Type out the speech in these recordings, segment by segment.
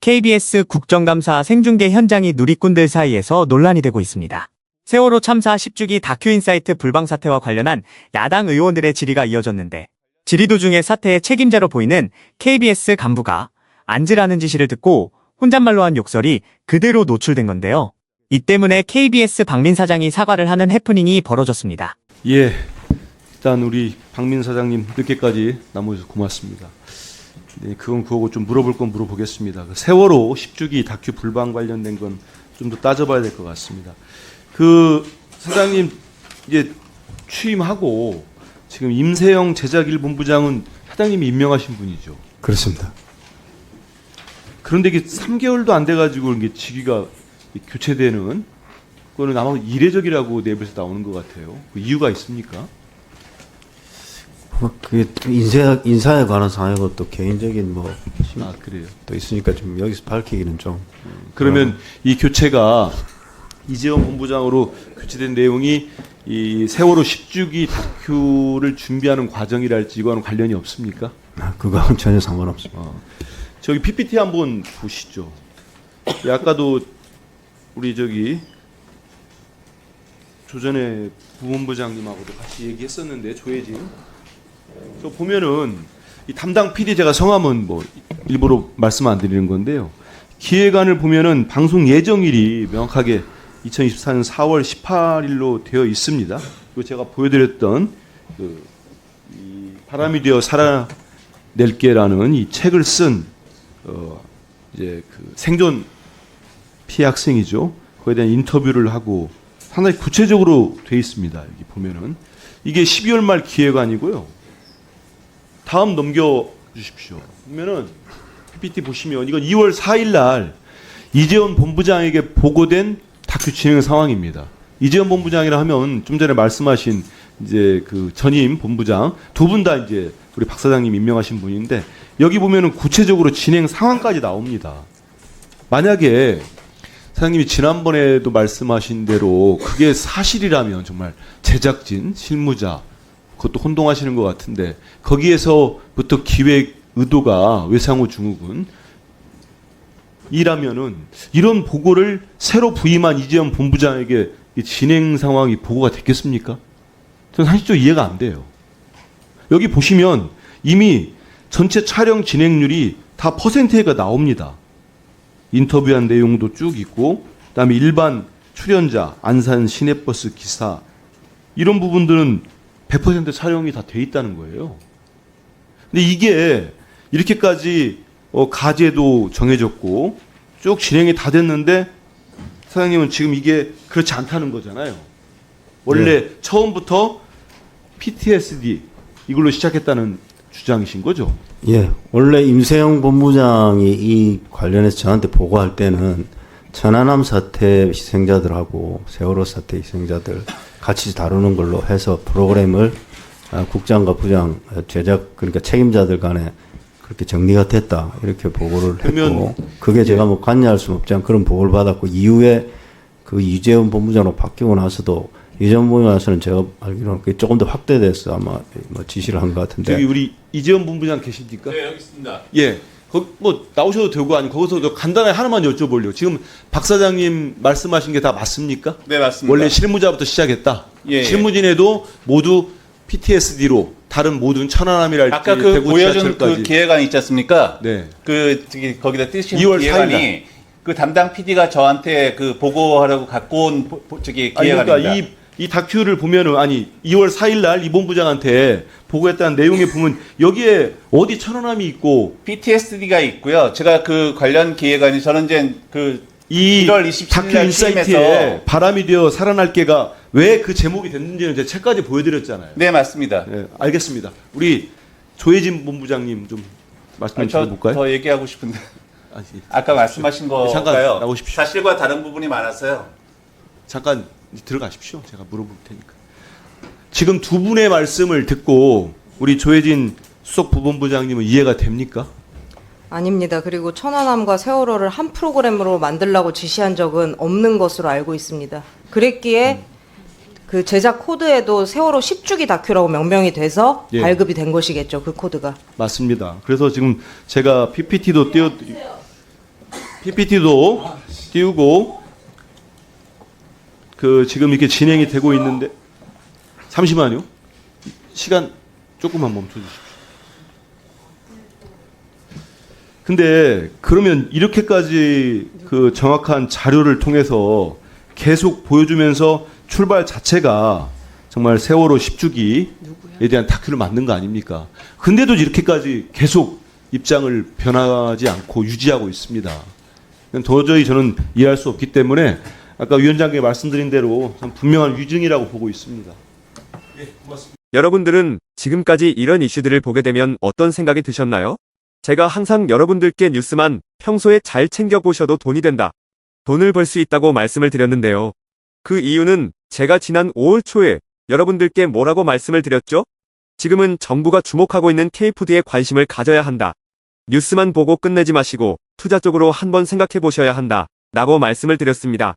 KBS 국정감사 생중계 현장이 누리꾼들 사이에서 논란이 되고 있습니다. 세월호 참사 10주기 다큐인사이트 불방 사태와 관련한 야당 의원들의 질의가 이어졌는데 질의 도중에 사태의 책임자로 보이는 KBS 간부가 앉으라는 지시를 듣고 혼잣말로 한 욕설이 그대로 노출된 건데요. 이 때문에 KBS 박민 사장이 사과를 하는 해프닝이 벌어졌습니다. 예, 일단 우리 박민 사장님 늦게까지 남아주셔서 고맙습니다. 네, 그건 그거고 좀 물어볼 건 물어보겠습니다. 그 세월호 10주기 다큐 불방 관련된 건 좀 더 따져봐야 될 것 같습니다. 그 사장님 이제 취임하고 지금 임세영 제작일 본부장은 사장님이 임명하신 분이죠. 그렇습니다. 그런데 이게 3개월도 안 돼가지고 이게 직위가 교체되는 그거는 아마 이례적이라고 내부에서 나오는 것 같아요. 그 이유가 있습니까? 뭐 그게 또 인사 인사에 관한 사항이고 또 개인적인 뭐또아 그래요. 있으니까 좀 여기서 밝히기는 좀 그러면 이 교체가 이재원 본부장으로 교체된 내용이 이 세월호 10주기 다큐를 준비하는 과정이랄지 이거는 관련이 없습니까? 아, 그거하고는 전혀 상관없습니다. 저기 PPT 한번 보시죠. 예, 아까도 우리 저기 조전에 부본부장님하고도 같이 얘기했었는데 조혜진 저 보면은 이 담당 PD 제가 성함은 뭐 일부러 말씀 안 드리는 건데요. 기획안을 보면은 방송 예정일이 명확하게 2024년 4월 18일로 되어 있습니다. 그리고 제가 보여드렸던 그이 바람이 되어 살아낼게라는 이 책을 쓴 어, 이제 그 생존 피해 학생이죠. 그에 대한 인터뷰를 하고 상당히 구체적으로 돼 있습니다. 여기 보면은 이게 12월 말 기획안이고요. 다음 넘겨 주십시오. 보면은 PPT 보시면 이건 2월 4일 날 이재원 본부장에게 보고된 다큐 진행 상황입니다. 이재원 본부장이라 하면 좀 전에 말씀하신 이제 그 전임 본부장 두 분 다 이제 우리 박 사장님 임명하신 분인데 여기 보면은 구체적으로 진행 상황까지 나옵니다. 만약에 사장님이 지난번에도 말씀하신 대로 그게 사실이라면 정말 제작진, 실무자 그것도 혼동하시는 것 같은데 거기에서부터 기획 의도가 외상후 증후군 이라면은 이런 보고를 새로 부임한 이재현 본부장에게 이 진행 상황이 보고가 됐겠습니까? 저는 상식적으로 이해가 안 돼요. 여기 보시면 이미 전체 촬영 진행률이 다 퍼센테이가 나옵니다. 인터뷰한 내용도 쭉 있고 그다음에 일반 출연자, 안산 시내버스 기사 이런 부분들은 100% 촬영이 다 돼 있다는 거예요. 근데 이게 이렇게까지 어, 가제도 정해졌고 쭉 진행이 다 됐는데 사장님은 지금 이게 그렇지 않다는 거잖아요. 원래 처음부터 PTSD 이걸로 시작했다는 주장이신 거죠? 예, 원래 임세영 본부장이 이 관련해서 저한테 보고할 때는 천안함 사태 희생자들하고 세월호 사태 희생자들 같이 다루는 걸로 해서 프로그램을 아, 국장과 부장 어, 제작 그러니까 책임자들 간에 그렇게 정리가 됐다 이렇게 보고를 그러면- 했고 그게 제가 뭐 관여할 수 없지만 그런 보고를 받았고 이후에 그 이재원 본부장으로 바뀌고 나서도 이재원 본부장에서는 제가 알기로는 그게 조금 더 확대돼서 아마 뭐 지시를 한 것 같은데 저기 우리 이재원 본부장 계십니까? 네, 여기 있습니다. 예. 거, 뭐 나오셔도 되고 아니 거기서 저 간단하게 하나만 여쭤보려고. 지금 박 사장님 말씀하신 게 다 맞습니까? 네, 맞습니다. 원래 실무자부터 시작했다. 예, 예. 실무진에도 모두 PTSD로 다른 모든 천안함이랄지 아까 그 대구 보여준 지하철까지. 그 기획안 있지 않습니까? 네. 그 저기 거기다 띄신 2월 기획안이 그 담당 PD가 저한테 그 보고하라고 갖고 온 보- 저기 아니 기획안입니다. 그러니까 이, 이 다큐를 보면은 아니 2월 4일 날 이 본부장한테 보고했다는 내용에 보면 여기에 어디 천안함이 있고 PTSD가 있고요. 제가 그 관련 기획안이 저는 이제 그 이 1월 27일 다큐 날 인사이트에 취임해서 바람이 되어 살아날 게가 왜 그 제목이 됐는지는 제가 책까지 보여드렸잖아요. 네 맞습니다. 네, 알겠습니다. 우리 조혜진 본부장님 좀 말씀 좀 아니, 저, 들어볼까요? 더 얘기하고 싶은데 아니, 아까 말씀하신 거가요. 나오십시오. 사실과 다른 부분이 많아서요. 잠깐 들어가십시오. 제가 물어볼 테니까. 지금 두 분의 말씀을 듣고 우리 조혜진 수석 부본부장님은 이해가 됩니까? 아닙니다. 그리고 천안함과 세월호를 한 프로그램으로 만들라고 지시한 적은 없는 것으로 알고 있습니다. 그랬기에 그 제작 코드에도 세월호 10주기 다큐라고 명명이 돼서 예. 발급이 된 것이겠죠. 그 코드가. 맞습니다. 그래서 지금 제가 PPT도 띄워 PPT도 띄우고 그 지금 이렇게 진행이 되고 있는데 잠시만요. 시간 조금만 멈춰 주십시오. 근데 그러면 이렇게까지 그 정확한 자료를 통해서 계속 보여주면서 출발 자체가 정말 세월호 10주기에 대한 다큐를 만든 거 아닙니까? 근데도 이렇게까지 계속 입장을 변하지 않고 유지하고 있습니다. 도저히 저는 이해할 수 없기 때문에 아까 위원장께 말씀드린 대로 참 분명한 위증이라고 보고 있습니다. 여러분들은 지금까지 이런 이슈들을 보게 되면 어떤 생각이 드셨나요? 제가 항상 여러분들께 뉴스만 평소에 잘 챙겨보셔도 돈이 된다. 돈을 벌 수 있다고 말씀을 드렸는데요. 그 이유는 제가 지난 5월 초에 여러분들께 뭐라고 말씀을 드렸죠? 지금은 정부가 주목하고 있는 K푸드에 관심을 가져야 한다. 뉴스만 보고 끝내지 마시고 투자 쪽으로 한번 생각해 보셔야 한다. 라고 말씀을 드렸습니다.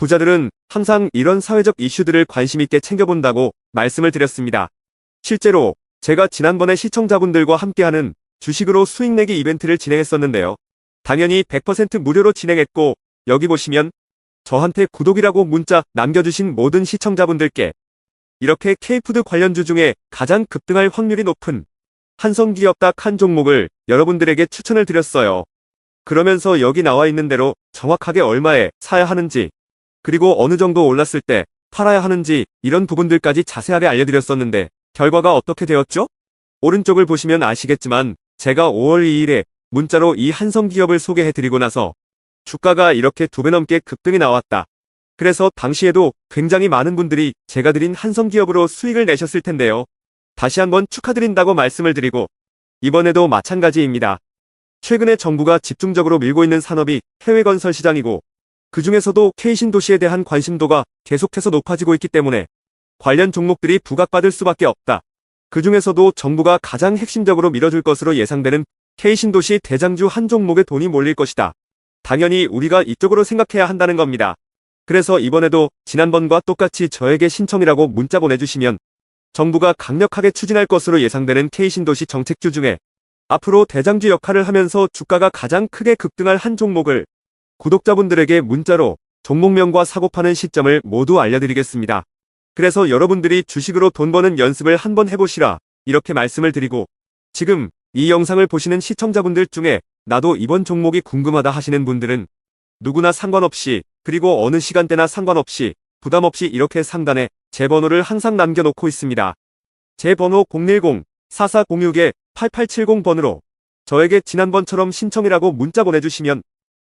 부자들은 항상 이런 사회적 이슈들을 관심 있게 챙겨본다고 말씀을 드렸습니다. 실제로 제가 지난번에 시청자분들과 함께하는 주식으로 수익 내기 이벤트를 진행했었는데요. 당연히 100% 무료로 진행했고 여기 보시면 저한테 구독이라고 문자 남겨주신 모든 시청자분들께 이렇게 K푸드 관련주 중에 가장 급등할 확률이 높은 한성기업 딱 한 종목을 여러분들에게 추천을 드렸어요. 그러면서 여기 나와 있는 대로 정확하게 얼마에 사야 하는지 그리고 어느 정도 올랐을 때 팔아야 하는지 이런 부분들까지 자세하게 알려드렸었는데 결과가 어떻게 되었죠? 오른쪽을 보시면 아시겠지만 제가 5월 2일에 문자로 이 한성기업을 소개해드리고 나서 주가가 이렇게 두 배 넘게 급등이 나왔다. 그래서 당시에도 굉장히 많은 분들이 제가 드린 한성기업으로 수익을 내셨을 텐데요. 다시 한번 축하드린다고 말씀을 드리고 이번에도 마찬가지입니다. 최근에 정부가 집중적으로 밀고 있는 산업이 해외 건설 시장이고 그 중에서도 K신도시에 대한 관심도가 계속해서 높아지고 있기 때문에 관련 종목들이 부각받을 수밖에 없다. 그 중에서도 정부가 가장 핵심적으로 밀어줄 것으로 예상되는 K신도시 대장주 한 종목에 돈이 몰릴 것이다. 당연히 우리가 이쪽으로 생각해야 한다는 겁니다. 그래서 이번에도 지난번과 똑같이 저에게 신청이라고 문자 보내주시면 정부가 강력하게 추진할 것으로 예상되는 K신도시 정책주 중에 앞으로 대장주 역할을 하면서 주가가 가장 크게 급등할 한 종목을 구독자분들에게 문자로 종목명과 사고 파는 시점을 모두 알려드리겠습니다. 그래서 여러분들이 주식으로 돈 버는 연습을 한번 해보시라 이렇게 말씀을 드리고 지금 이 영상을 보시는 시청자분들 중에 나도 이번 종목이 궁금하다 하시는 분들은 누구나 상관없이 그리고 어느 시간대나 상관없이 부담 없이 이렇게 상단에 제 번호를 항상 남겨놓고 있습니다. 제 번호 010-4406-8870번으로 저에게 지난번처럼 신청이라고 문자 보내주시면